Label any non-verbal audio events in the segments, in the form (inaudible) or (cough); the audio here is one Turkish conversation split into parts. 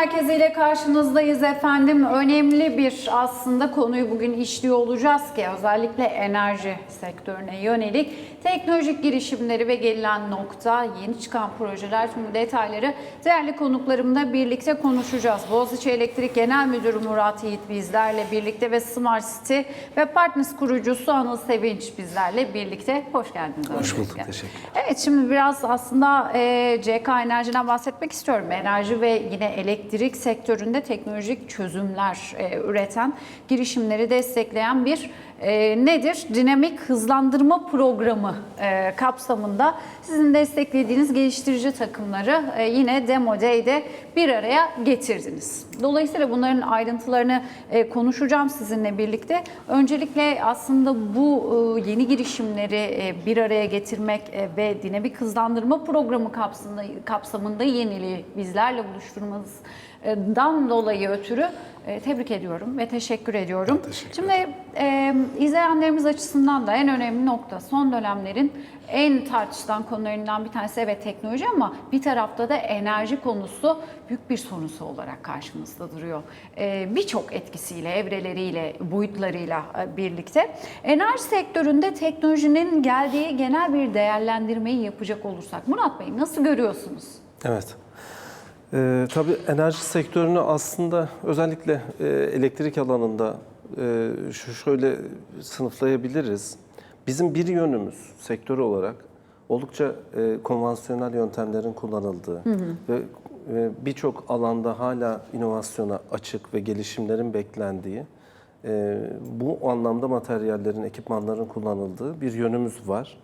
Merkezi ile karşınızdayız efendim. Önemli bir aslında konuyu bugün işliyor olacağız ki özellikle enerji sektörüne yönelik teknolojik girişimleri ve gelinen nokta, yeni çıkan projeler tüm detayları değerli konuklarımla birlikte konuşacağız. Boğaziçi Elektrik Genel Müdürü Murat Yiğit bizlerle birlikte ve Smart City ve Partners kurucusu Anıl Sevinç bizlerle birlikte. Hoş geldiniz. Hoş bulduk, öncelikle. teşekkür Evet şimdi biraz aslında e, CK Enerji'den bahsetmek istiyorum. Enerji ve yine elektrik sektöründe teknolojik çözümler e, üreten, girişimleri destekleyen bir e, nedir? Dinamik hızlandırma programı e, kapsamında sizin desteklediğiniz geliştirici takımları e, yine Demo Day'de bir araya getirdiniz. Dolayısıyla bunların ayrıntılarını e, konuşacağım sizinle birlikte. Öncelikle aslında bu e, yeni girişimleri e, bir araya getirmek e, ve dinamik hızlandırma programı kapsamında, kapsamında yeniliği bizlerle buluşturmanızdan dolayı ötürü e, tebrik ediyorum ve teşekkür ediyorum. teşekkür Şimdi e, izleyenlerimiz açısından da en önemli nokta son dönemlerin en tartışılan konularından bir tanesi evet teknoloji ama bir tarafta da enerji konusu büyük bir sorusu olarak karşımızda duruyor. E, Birçok etkisiyle, evreleriyle, boyutlarıyla e, birlikte. Enerji sektöründe teknolojinin geldiği genel bir değerlendirmeyi yapacak olursak Murat Bey nasıl görüyorsunuz? Evet. Ee, tabii enerji sektörünü aslında özellikle e, elektrik alanında e, şu şöyle sınıflayabiliriz. Bizim bir yönümüz sektör olarak oldukça e, konvansiyonel yöntemlerin kullanıldığı ve e, birçok alanda hala inovasyona açık ve gelişimlerin beklendiği e, bu anlamda materyallerin, ekipmanların kullanıldığı bir yönümüz var.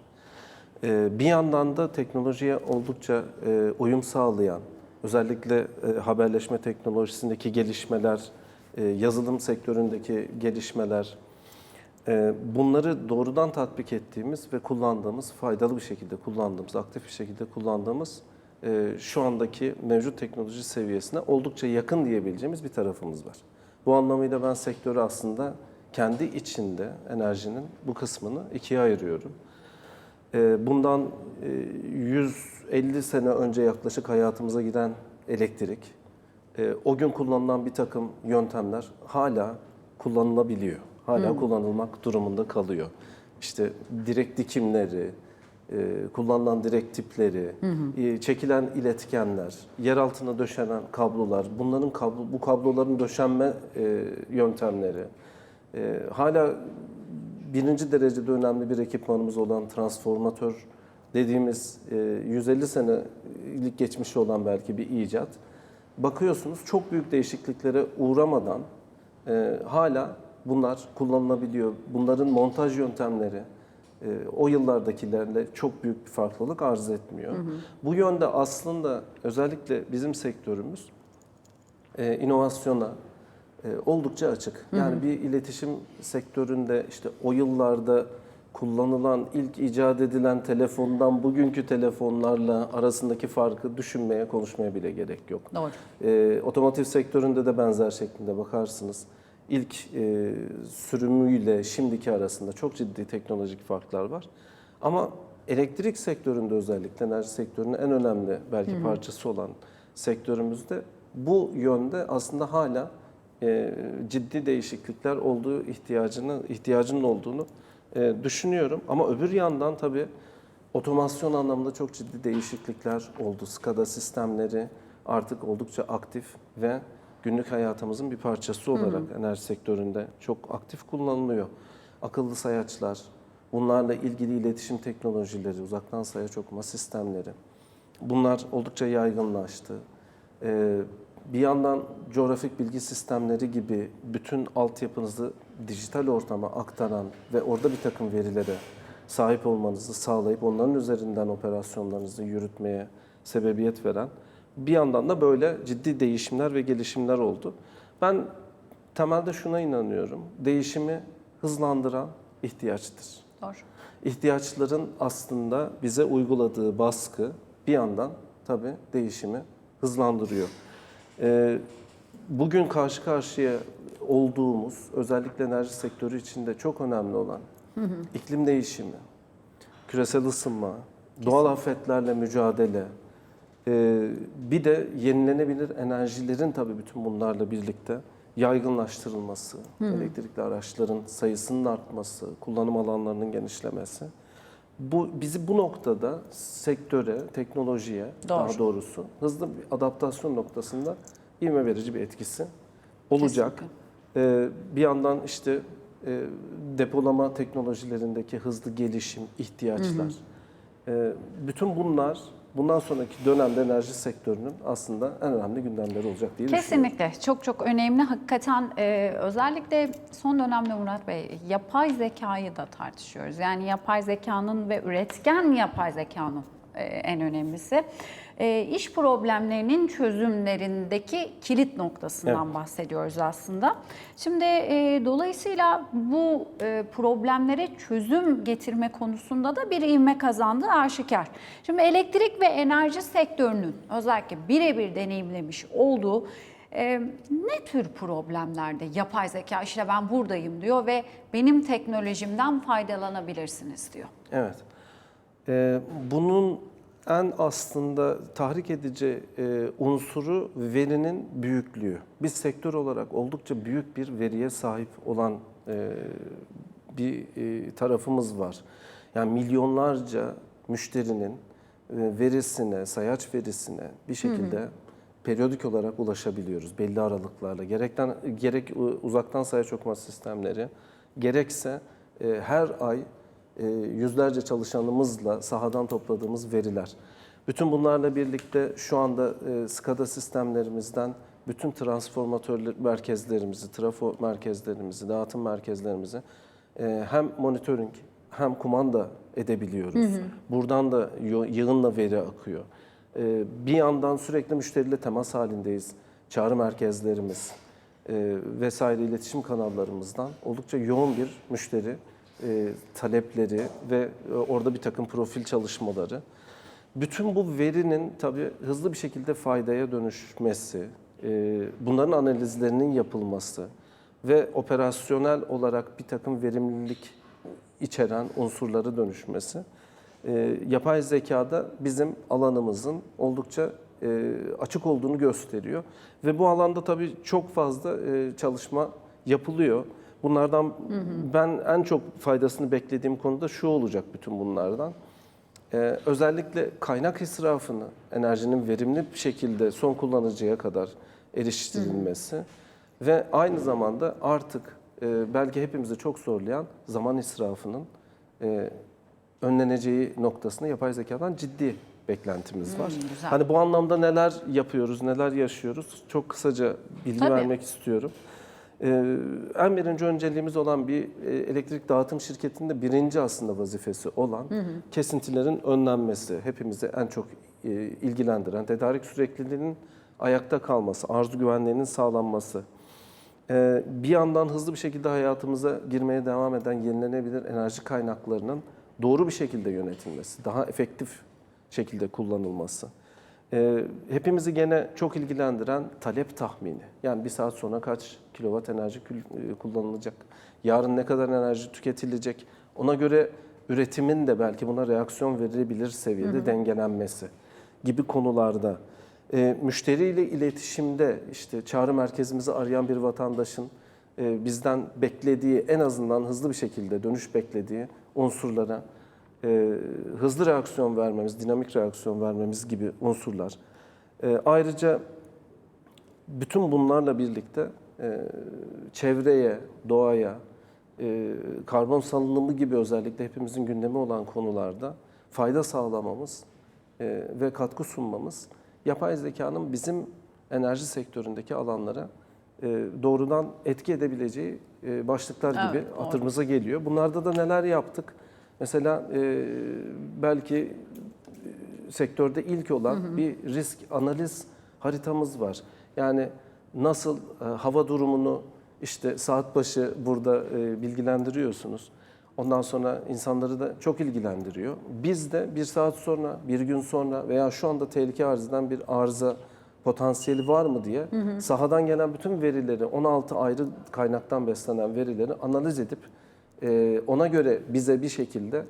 Ee, Bir yandan da teknolojiye oldukça e, uyum sağlayan, özellikle e, haberleşme teknolojisindeki gelişmeler, e, yazılım sektöründeki gelişmeler, e, bunları doğrudan tatbik ettiğimiz ve kullandığımız, faydalı bir şekilde kullandığımız, aktif bir şekilde kullandığımız şu andaki mevcut teknoloji seviyesine oldukça yakın diyebileceğimiz bir tarafımız var. Bu anlamıyla ben sektörü aslında kendi içinde enerjinin bu kısmını ikiye ayırıyorum. Ee, Bundan e, 150 sene önce yaklaşık hayatımıza giren elektrik, e, o gün kullanılan bir takım yöntemler hala kullanılabiliyor. Hala kullanılmak durumunda kalıyor. İşte direkt dikimleri, e, kullanılan direkt tipleri, e, çekilen iletkenler, yer altına döşenen kablolar, bunların kablo, bu kabloların döşenme e, yöntemleri, e, hala birinci derecede önemli bir ekipmanımız olan transformatör dediğimiz e, 150 senelik geçmişi olan belki bir icat. Bakıyorsunuz çok büyük değişikliklere uğramadan e, hala bunlar kullanılabiliyor. Bunların montaj yöntemleri e, o yıllardakilerle çok büyük bir farklılık arz etmiyor. Bu yönde aslında özellikle bizim sektörümüz e, inovasyona e, oldukça açık. Yani bir iletişim sektöründe işte o yıllarda kullanılan, ilk icat edilen telefondan bugünkü telefonlarla arasındaki farkı düşünmeye, konuşmaya bile gerek yok. Doğru. E, otomotiv sektöründe de benzer şeklinde bakarsınız. İlk e, sürümüyle şimdiki arasında çok ciddi teknolojik farklar var. Ama elektrik sektöründe özellikle enerji sektörünün en önemli belki parçası olan sektörümüzde bu yönde aslında hala e, ciddi değişiklikler olduğu ihtiyacını ihtiyacının olduğunu e, düşünüyorum. Ama öbür yandan tabii otomasyon anlamında çok ciddi değişiklikler oldu. SCADA sistemleri artık oldukça aktif ve günlük hayatımızın bir parçası olarak enerji sektöründe çok aktif kullanılıyor. Akıllı sayaçlar, bunlarla ilgili iletişim teknolojileri, uzaktan sayaç okuma sistemleri. Bunlar oldukça yaygınlaştı. Ee, bir yandan coğrafik bilgi sistemleri gibi bütün altyapınızı dijital ortama aktaran ve orada bir takım verilere sahip olmanızı sağlayıp onların üzerinden operasyonlarınızı yürütmeye sebebiyet veren bir yandan da böyle ciddi değişimler ve gelişimler oldu. Ben temelde şuna inanıyorum. Değişimi hızlandıran ihtiyaçtır. Doğru. İhtiyaçların aslında bize uyguladığı baskı bir yandan tabii değişimi hızlandırıyor. Ee, bugün karşı karşıya olduğumuz özellikle enerji sektörü içinde çok önemli olan iklim değişimi, küresel ısınma, doğal afetlerle mücadele, Ee, bir de yenilenebilir enerjilerin tabii bütün bunlarla birlikte yaygınlaştırılması, elektrikli araçların sayısının artması, kullanım alanlarının genişlemesi. Bu bizi bu noktada sektöre, teknolojiye daha Doğru. doğrusu hızlı bir adaptasyon noktasında ivme verici bir etkisi olacak. Ee, bir yandan işte e, depolama teknolojilerindeki hızlı gelişim, ihtiyaçlar. Ee, bütün bunlar bundan sonraki dönemde enerji sektörünün aslında en önemli gündemleri olacak diye. Kesinlikle çok çok önemli. Hakikaten e, özellikle son dönemde Murat Bey yapay zekayı da tartışıyoruz. Yani yapay zekanın ve üretken yapay zekanın en önemlisi. E, iş problemlerinin çözümlerindeki kilit noktasından bahsediyoruz aslında. Şimdi e, dolayısıyla bu e, problemlere çözüm getirme konusunda da bir ivme kazandığı aşikar. Şimdi elektrik ve enerji sektörünün özellikle birebir deneyimlemiş olduğu e, ne tür problemlerde yapay zeka işte ben buradayım diyor ve benim teknolojimden faydalanabilirsiniz diyor. Evet. Ee, bunun en aslında tahrik edici e, unsuru verinin büyüklüğü. Biz sektör olarak oldukça büyük bir veriye sahip olan e, bir e, tarafımız var. Yani milyonlarca müşterinin e, verisine, sayaç verisine bir şekilde periyodik olarak ulaşabiliyoruz belli aralıklarla. Gerekten gerek e, uzaktan sayaç okuma sistemleri, gerekse e, her ay e, yüzlerce çalışanımızla sahadan topladığımız veriler. Bütün bunlarla birlikte şu anda e, SCADA sistemlerimizden bütün transformatör merkezlerimizi, trafo merkezlerimizi, dağıtım merkezlerimizi e, hem monitoring hem kumanda edebiliyoruz. Buradan da yığınla veri akıyor. E, Bir yandan sürekli müşteriyle temas halindeyiz. Çağrı merkezlerimiz vesaire iletişim kanallarımızdan oldukça yoğun bir müşteri e, talepleri ve e, orada bir takım profil çalışmaları. Bütün bu verinin tabii hızlı bir şekilde faydaya dönüşmesi, e, bunların analizlerinin yapılması ve operasyonel olarak bir takım verimlilik içeren unsurlara dönüşmesi e, yapay zekada bizim alanımızın oldukça e, açık olduğunu gösteriyor. Ve bu alanda tabii çok fazla e, çalışma yapılıyor. Bunlardan ben en çok faydasını beklediğim konuda şu olacak bütün bunlardan. Ee, özellikle kaynak israfını, enerjinin verimli bir şekilde son kullanıcıya kadar eriştirilmesi ve aynı zamanda artık e, belki hepimizi çok zorlayan zaman israfının e, önleneceği noktasında yapay zekadan ciddi beklentimiz var. Hmm, güzel. Hani bu anlamda neler yapıyoruz, neler yaşıyoruz? Çok kısaca bilgi Tabii. vermek istiyorum. Ee, en birinci önceliğimiz olan bir e, elektrik dağıtım şirketinde birinci aslında vazifesi olan kesintilerin önlenmesi, hepimizi en çok e, ilgilendiren, tedarik sürekliliğinin ayakta kalması, arzu güvenliğinin sağlanması, ee, bir yandan hızlı bir şekilde hayatımıza girmeye devam eden yenilenebilir enerji kaynaklarının doğru bir şekilde yönetilmesi, daha efektif şekilde kullanılması. Ee, hepimizi gene çok ilgilendiren talep tahmini. Yani bir saat sonra kaç kilowatt enerji e, kullanılacak, yarın ne kadar enerji tüketilecek, ona göre üretimin de belki buna reaksiyon verilebilir seviyede dengelenmesi gibi konularda. E, müşteriyle iletişimde işte çağrı merkezimizi arayan bir vatandaşın e, bizden beklediği en azından hızlı bir şekilde dönüş beklediği unsurlara e, hızlı reaksiyon vermemiz, dinamik reaksiyon vermemiz gibi unsurlar. E, ayrıca bütün bunlarla birlikte e, çevreye, doğaya, e, karbon salınımı gibi özellikle hepimizin gündemi olan konularda fayda sağlamamız e, ve katkı sunmamız yapay zekanın bizim enerji sektöründeki alanlara e, doğrudan etki edebileceği e, başlıklar gibi Evet, hatırımıza geliyor. Bunlarda da neler yaptık? Mesela e, belki e, sektörde ilk olan bir risk analiz haritamız var. Yani nasıl e, hava durumunu işte saat başı burada e, bilgilendiriyorsunuz. Ondan sonra insanları da çok ilgilendiriyor. Biz de bir saat sonra, bir gün sonra veya şu anda tehlike arz eden bir arıza potansiyeli var mı diye sahadan gelen bütün verileri, 16 ayrı kaynaktan beslenen verileri analiz edip e, ona göre bize bir şekilde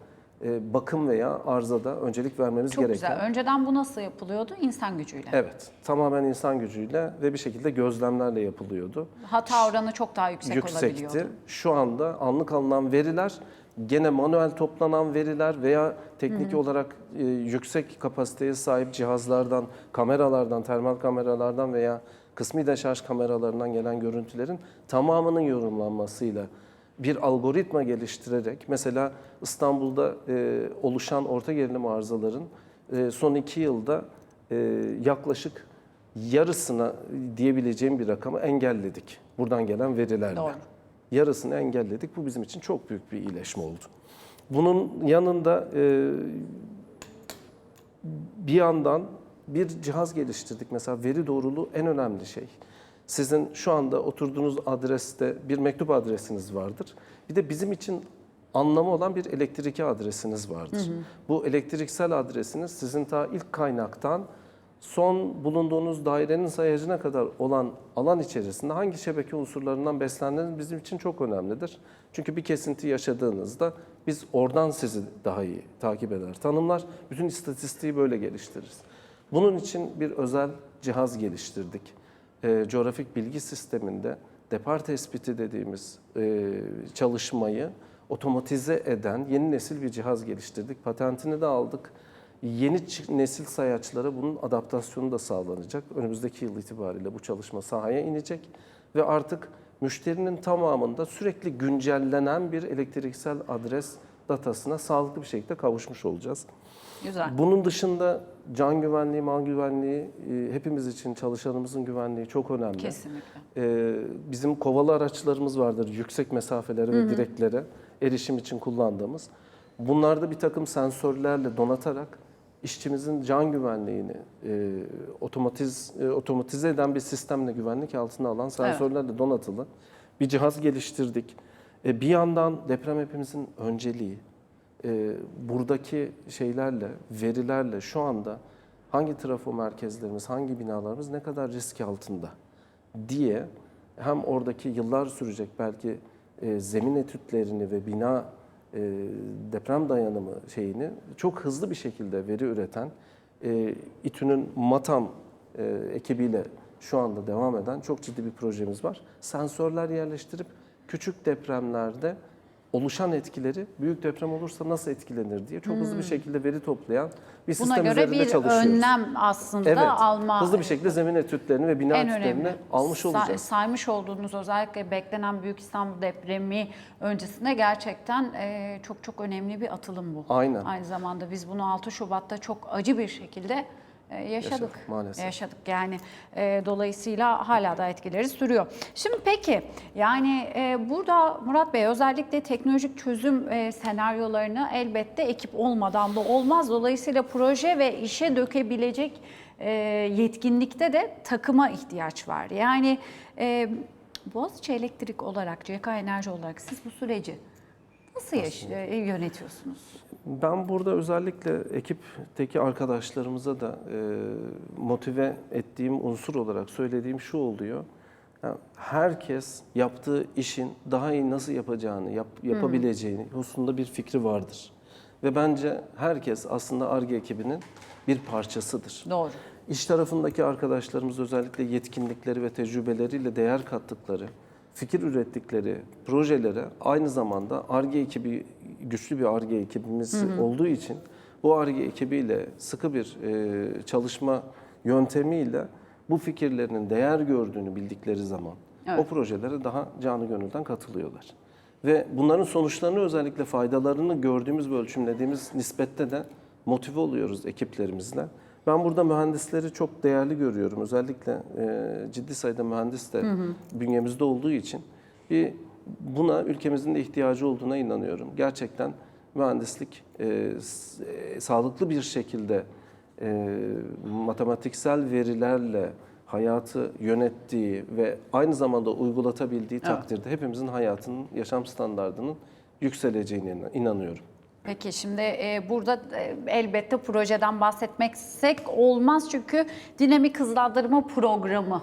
e, bakım veya arızada öncelik vermemiz Çok gereken. güzel. Önceden bu nasıl yapılıyordu? İnsan gücüyle. Evet, tamamen insan gücüyle ve bir şekilde gözlemlerle yapılıyordu. Hata oranı çok daha yüksek Yüksekti. olabiliyordu. Şu anda anlık alınan veriler gene manuel toplanan veriler veya teknik olarak e, yüksek kapasiteye sahip cihazlardan, kameralardan, termal kameralardan veya kısmi deşarj kameralarından gelen görüntülerin tamamının yorumlanmasıyla bir algoritma geliştirerek mesela İstanbul'da e, oluşan orta gerilim arızaların e, son iki yılda e, yaklaşık yarısına diyebileceğim bir rakamı engelledik. Buradan gelen verilerle. Doğru. Yarısını engelledik. Bu bizim için çok büyük bir iyileşme oldu. Bunun yanında e, bir yandan bir cihaz geliştirdik. Mesela veri doğruluğu en önemli şey. Sizin şu anda oturduğunuz adreste bir mektup adresiniz vardır. Bir de bizim için anlamı olan bir elektriki adresiniz vardır. Bu elektriksel adresiniz sizin ta ilk kaynaktan son bulunduğunuz dairenin sayacına kadar olan alan içerisinde hangi şebeke unsurlarından beslendiğiniz bizim için çok önemlidir. Çünkü bir kesinti yaşadığınızda biz oradan sizi daha iyi takip eder, tanımlar. Bütün istatistiği böyle geliştiririz. Bunun için bir özel cihaz geliştirdik. Ee, coğrafik bilgi sisteminde depar tespiti dediğimiz e, çalışmayı otomatize eden yeni nesil bir cihaz geliştirdik. Patentini de aldık. Yeni nesil sayaçlara bunun adaptasyonu da sağlanacak. Önümüzdeki yıl itibariyle bu çalışma sahaya inecek ve artık müşterinin tamamında sürekli güncellenen bir elektriksel adres datasına sağlıklı bir şekilde kavuşmuş olacağız. Güzel. Bunun dışında can güvenliği, mal güvenliği, e, hepimiz için çalışanımızın güvenliği çok önemli. Kesinlikle. Ee, bizim kovalı araçlarımız vardır yüksek mesafelere ve direklere erişim için kullandığımız. Bunlarda bir takım sensörlerle donatarak işçimizin can güvenliğini e, otomatiz e, otomatize eden bir sistemle güvenlik altına alan sensörlerle donatılı bir cihaz geliştirdik. E, bir yandan deprem hepimizin önceliği. E, buradaki şeylerle, verilerle şu anda hangi trafo merkezlerimiz, hangi binalarımız ne kadar risk altında diye hem oradaki yıllar sürecek belki e, zemin etütlerini ve bina e, deprem dayanımı şeyini çok hızlı bir şekilde veri üreten e, İTÜ'nün MATAM e, ekibiyle şu anda devam eden çok ciddi bir projemiz var. Sensörler yerleştirip küçük depremlerde oluşan etkileri büyük deprem olursa nasıl etkilenir diye çok hızlı bir şekilde veri toplayan bir Buna sistem göre üzerinde bir çalışıyoruz. önlem aslında Evet, alma. hızlı bir şekilde zemin etütlerini ve bina etütlerini almış Sa- olacağız. saymış olduğunuz özellikle beklenen Büyük İstanbul depremi öncesinde gerçekten e, çok çok önemli bir atılım bu. Aynen. Aynı zamanda biz bunu 6 Şubat'ta çok acı bir şekilde yaşadık. Yaşadık, maalesef. Yaşadık yani e, dolayısıyla hala da etkileri sürüyor. Şimdi peki yani e, burada Murat Bey özellikle teknolojik çözüm e, senaryolarını elbette ekip olmadan da olmaz. Dolayısıyla proje ve işe dökebilecek e, yetkinlikte de takıma ihtiyaç var. Yani e, Boğaziçi Elektrik olarak, CK Enerji olarak siz bu süreci nasıl yaş- e, yönetiyorsunuz? Ben burada özellikle ekipteki arkadaşlarımıza da e, motive ettiğim unsur olarak söylediğim şu oluyor. Yani herkes yaptığı işin daha iyi nasıl yapacağını, yap, yapabileceğini hususunda bir fikri vardır. Ve bence herkes aslında ARGE ekibinin bir parçasıdır. Doğru. İş tarafındaki arkadaşlarımız özellikle yetkinlikleri ve tecrübeleriyle değer kattıkları, fikir ürettikleri projelere aynı zamanda ARGE ekibi, güçlü bir ARGE ekibimiz olduğu için bu ARGE ekibiyle sıkı bir e, çalışma yöntemiyle bu fikirlerinin değer gördüğünü bildikleri zaman Evet. o projelere daha canı gönülden katılıyorlar. Ve bunların sonuçlarını özellikle faydalarını gördüğümüz ve ölçümlediğimiz nispette de motive oluyoruz ekiplerimizle. Ben burada mühendisleri çok değerli görüyorum. Özellikle e, ciddi sayıda mühendis de bünyemizde olduğu için bir buna ülkemizin de ihtiyacı olduğuna inanıyorum. Gerçekten mühendislik e, e, sağlıklı bir şekilde e, matematiksel verilerle hayatı yönettiği ve aynı zamanda uygulatabildiği takdirde hepimizin hayatının, yaşam standartının yükseleceğine inanıyorum. Peki şimdi e, burada e, elbette projeden bahsetmeksek olmaz çünkü dinamik hızlandırma programı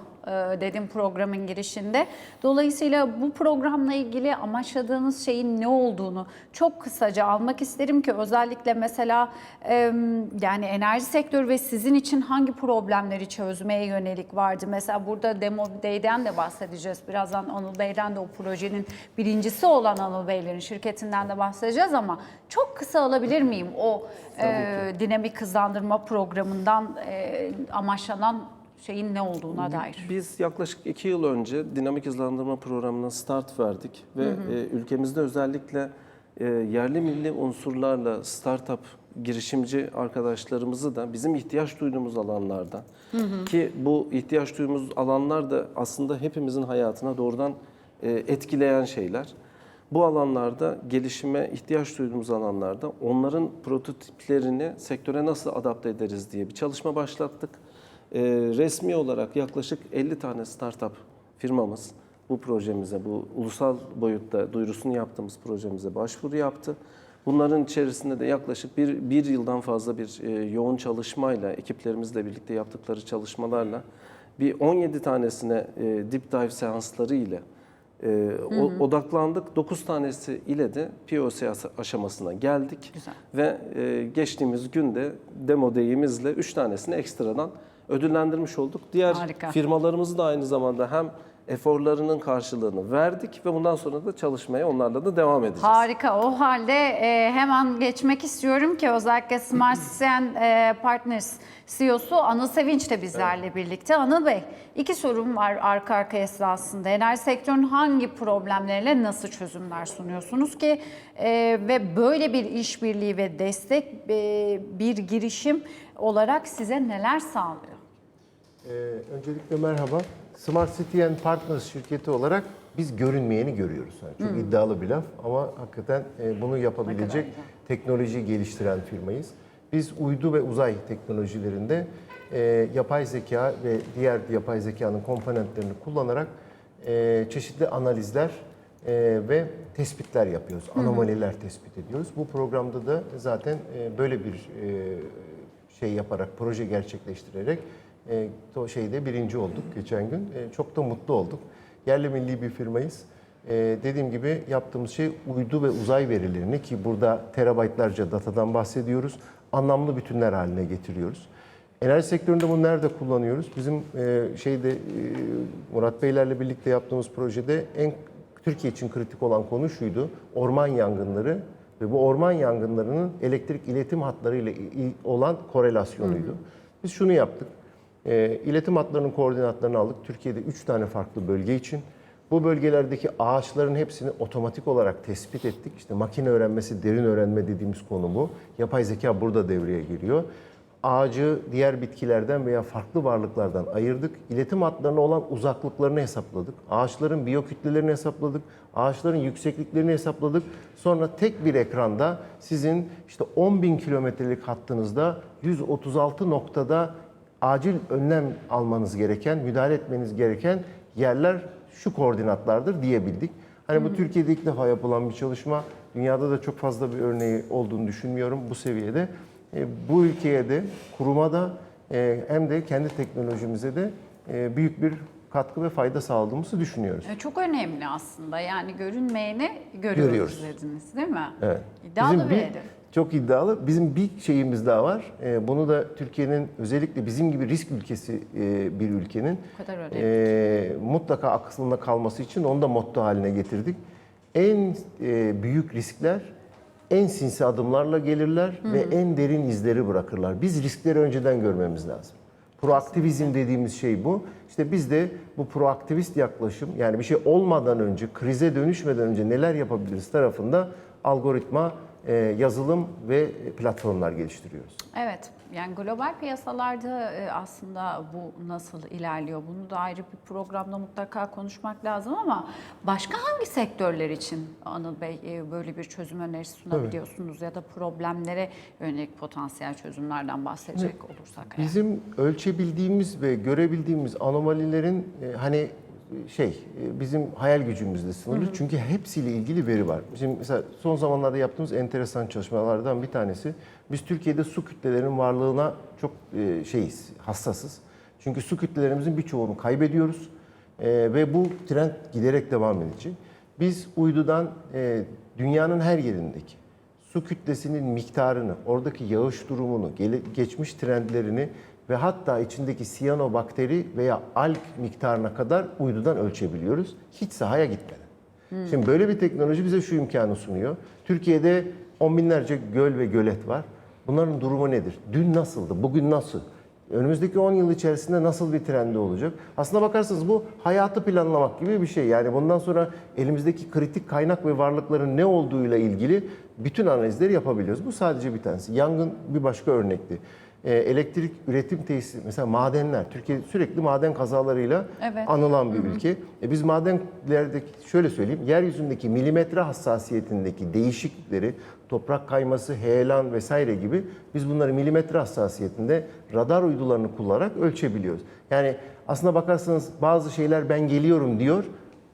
dedim programın girişinde. Dolayısıyla bu programla ilgili amaçladığınız şeyin ne olduğunu çok kısaca almak isterim ki özellikle mesela e, yani enerji sektörü ve sizin için hangi problemleri çözmeye yönelik vardı? Mesela burada Demo Day'den de bahsedeceğiz. Birazdan Anıl Bey'den de o projenin birincisi olan Anıl Beylerin şirketinden de bahsedeceğiz ama çok kısa alabilir miyim o e, dinamik hızlandırma programından e, amaçlanan şeyin ne olduğuna dair? Biz yaklaşık iki yıl önce dinamik hızlandırma programına start verdik ve e, ülkemizde özellikle e, yerli milli unsurlarla startup girişimci arkadaşlarımızı da bizim ihtiyaç duyduğumuz alanlarda ki bu ihtiyaç duyduğumuz alanlar da aslında hepimizin hayatına doğrudan e, etkileyen şeyler. Bu alanlarda gelişime ihtiyaç duyduğumuz alanlarda onların prototiplerini sektöre nasıl adapte ederiz diye bir çalışma başlattık. Ee, resmi olarak yaklaşık 50 tane startup firmamız bu projemize, bu ulusal boyutta duyurusunu yaptığımız projemize başvuru yaptı. Bunların içerisinde de yaklaşık bir, bir yıldan fazla bir e, yoğun çalışmayla, ekiplerimizle birlikte yaptıkları çalışmalarla bir 17 tanesine e, deep dive seansları ile e, o- odaklandık. 9 tanesi ile de POC as- aşamasına geldik. Güzel. Ve e, geçtiğimiz günde demo deyimizle 3 tanesini ekstradan ödüllendirmiş olduk. Diğer Harika. firmalarımızı da aynı zamanda hem eforlarının karşılığını verdik ve bundan sonra da çalışmaya onlarla da devam edeceğiz. Harika. O halde e, hemen geçmek istiyorum ki özellikle Smart (clears throat) Citizen e, Partners CEO'su Anıl Sevinç de bizlerle birlikte. Anıl Bey, iki sorum var arka arkaya size aslında. Enerji sektörünün hangi problemlerle nasıl çözümler sunuyorsunuz ki e, ve böyle bir işbirliği ve destek e, bir girişim olarak size neler sağlıyor? Ee, öncelikle merhaba. Smart City and Partners şirketi olarak biz görünmeyeni görüyoruz. Yani çok iddialı bir laf ama hakikaten e, bunu yapabilecek teknoloji geliştiren firmayız. Biz uydu ve uzay teknolojilerinde e, yapay zeka ve diğer yapay zekanın komponentlerini kullanarak e, çeşitli analizler e, ve tespitler yapıyoruz. Anomaliler tespit ediyoruz. Bu programda da zaten e, böyle bir e, şey yaparak, proje gerçekleştirerek e, şeyde birinci olduk geçen gün. E, çok da mutlu olduk. Yerli milli bir firmayız. E, dediğim gibi yaptığımız şey uydu ve uzay verilerini ki burada terabaytlarca datadan bahsediyoruz. Anlamlı bütünler haline getiriyoruz. Enerji sektöründe bunu nerede kullanıyoruz? Bizim e, şeyde e, Murat Beylerle birlikte yaptığımız projede en Türkiye için kritik olan konu şuydu. Orman yangınları ve bu orman yangınlarının elektrik iletim hatlarıyla olan korelasyonuydu. Biz şunu yaptık. E, iletim hatlarının koordinatlarını aldık. Türkiye'de 3 tane farklı bölge için. Bu bölgelerdeki ağaçların hepsini otomatik olarak tespit ettik. İşte makine öğrenmesi, derin öğrenme dediğimiz konu bu. Yapay zeka burada devreye giriyor. Ağacı diğer bitkilerden veya farklı varlıklardan ayırdık. İletim hatlarına olan uzaklıklarını hesapladık. Ağaçların biyokütlelerini hesapladık. Ağaçların yüksekliklerini hesapladık. Sonra tek bir ekranda sizin işte 10 bin kilometrelik hattınızda 136 noktada acil önlem almanız gereken, müdahale etmeniz gereken yerler şu koordinatlardır diyebildik. Hani bu Türkiye'de ilk defa yapılan bir çalışma. Dünyada da çok fazla bir örneği olduğunu düşünmüyorum bu seviyede. E, bu ülkeye de, kuruma da e, hem de kendi teknolojimize de e, büyük bir katkı ve fayda sağladığımızı düşünüyoruz. Çok önemli aslında. Yani görünmeyeni görüyoruz, Görüyoruz. dediniz değil mi? Evet. İddialı Bizim bir bir-. Çok iddialı. Bizim bir şeyimiz daha var. Ee, bunu da Türkiye'nin özellikle bizim gibi risk ülkesi e, bir ülkenin e, mutlaka aklında kalması için onu da motto haline getirdik. En e, büyük riskler en sinsi adımlarla gelirler ve en derin izleri bırakırlar. Biz riskleri önceden görmemiz lazım. Proaktivizm dediğimiz şey bu. İşte biz de bu proaktivist yaklaşım yani bir şey olmadan önce, krize dönüşmeden önce neler yapabiliriz tarafında algoritma, e, yazılım ve platformlar geliştiriyoruz. Evet, yani global piyasalarda e, aslında bu nasıl ilerliyor? Bunu da ayrı bir programda mutlaka konuşmak lazım ama başka hangi sektörler için Anıl Bey e, böyle bir çözüm önerisi sunabiliyorsunuz ya da problemlere yönelik potansiyel çözümlerden bahsedecek olursak? Bizim ölçebildiğimiz ve görebildiğimiz anomalilerin e, hani şey e, bizim hayal gücümüzde sınırlı çünkü hepsiyle ilgili veri var. Şimdi mesela son zamanlarda yaptığımız enteresan çalışmalardan bir tanesi biz Türkiye'de su kütlelerinin varlığına çok e, şeyiz, hassasız. Çünkü su kütlelerimizin birçoğunu kaybediyoruz Ee, ve bu trend giderek devam edecek. Biz uydudan e, dünyanın her yerindeki su kütlesinin miktarını, oradaki yağış durumunu, geçmiş trendlerini ve hatta içindeki siyanobakteri veya alg miktarına kadar uydudan ölçebiliyoruz. Hiç sahaya gitmeden. Şimdi böyle bir teknoloji bize şu imkanı sunuyor. Türkiye'de on binlerce göl ve gölet var. Bunların durumu nedir? Dün nasıldı? Bugün nasıl? Önümüzdeki 10 yıl içerisinde nasıl bir trendi olacak? Aslına bakarsanız bu hayatı planlamak gibi bir şey. Yani bundan sonra elimizdeki kritik kaynak ve varlıkların ne olduğuyla ilgili bütün analizleri yapabiliyoruz. Bu sadece bir tanesi. Yangın bir başka örnekti. Ee, elektrik üretim tesisi, mesela madenler. Türkiye sürekli maden kazalarıyla Evet. anılan bir ülke. E biz madenlerdeki şöyle söyleyeyim, yeryüzündeki milimetre hassasiyetindeki değişiklikleri, toprak kayması, heyelan vesaire gibi biz bunları milimetre hassasiyetinde radar uydularını kullanarak ölçebiliyoruz. Yani aslına bakarsanız bazı şeyler ben geliyorum diyor.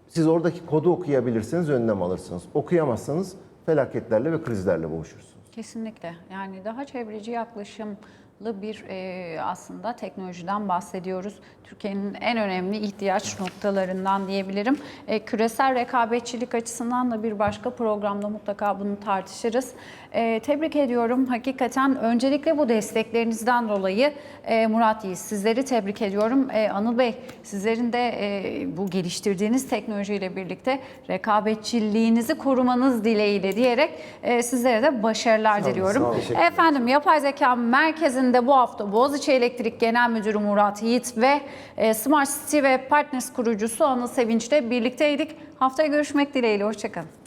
Siz oradaki kodu okuyabilirsiniz, önlem alırsınız. Okuyamazsanız felaketlerle ve krizlerle boğuşursunuz. Kesinlikle. Yani daha çevreci yaklaşımlı bir e, aslında teknolojiden bahsediyoruz. Türkiye'nin en önemli ihtiyaç noktalarından diyebilirim. E, küresel rekabetçilik açısından da bir başka programda mutlaka bunu tartışırız. E, tebrik ediyorum. Hakikaten öncelikle bu desteklerinizden dolayı e, Murat Yiğit sizleri tebrik ediyorum. E, Anıl Bey sizlerin de e, bu geliştirdiğiniz teknolojiyle birlikte rekabetçiliğinizi korumanız dileğiyle diyerek e, sizlere de başarılar diliyorum. olun. Teşekkür Efendim Yapay Zeka Merkezi'nde bu hafta Boğaziçi Elektrik Genel Müdürü Murat Yiğit ve e, Smart City ve Partners kurucusu Anıl Sevinç'le birlikteydik. Haftaya görüşmek dileğiyle. Hoşçakalın.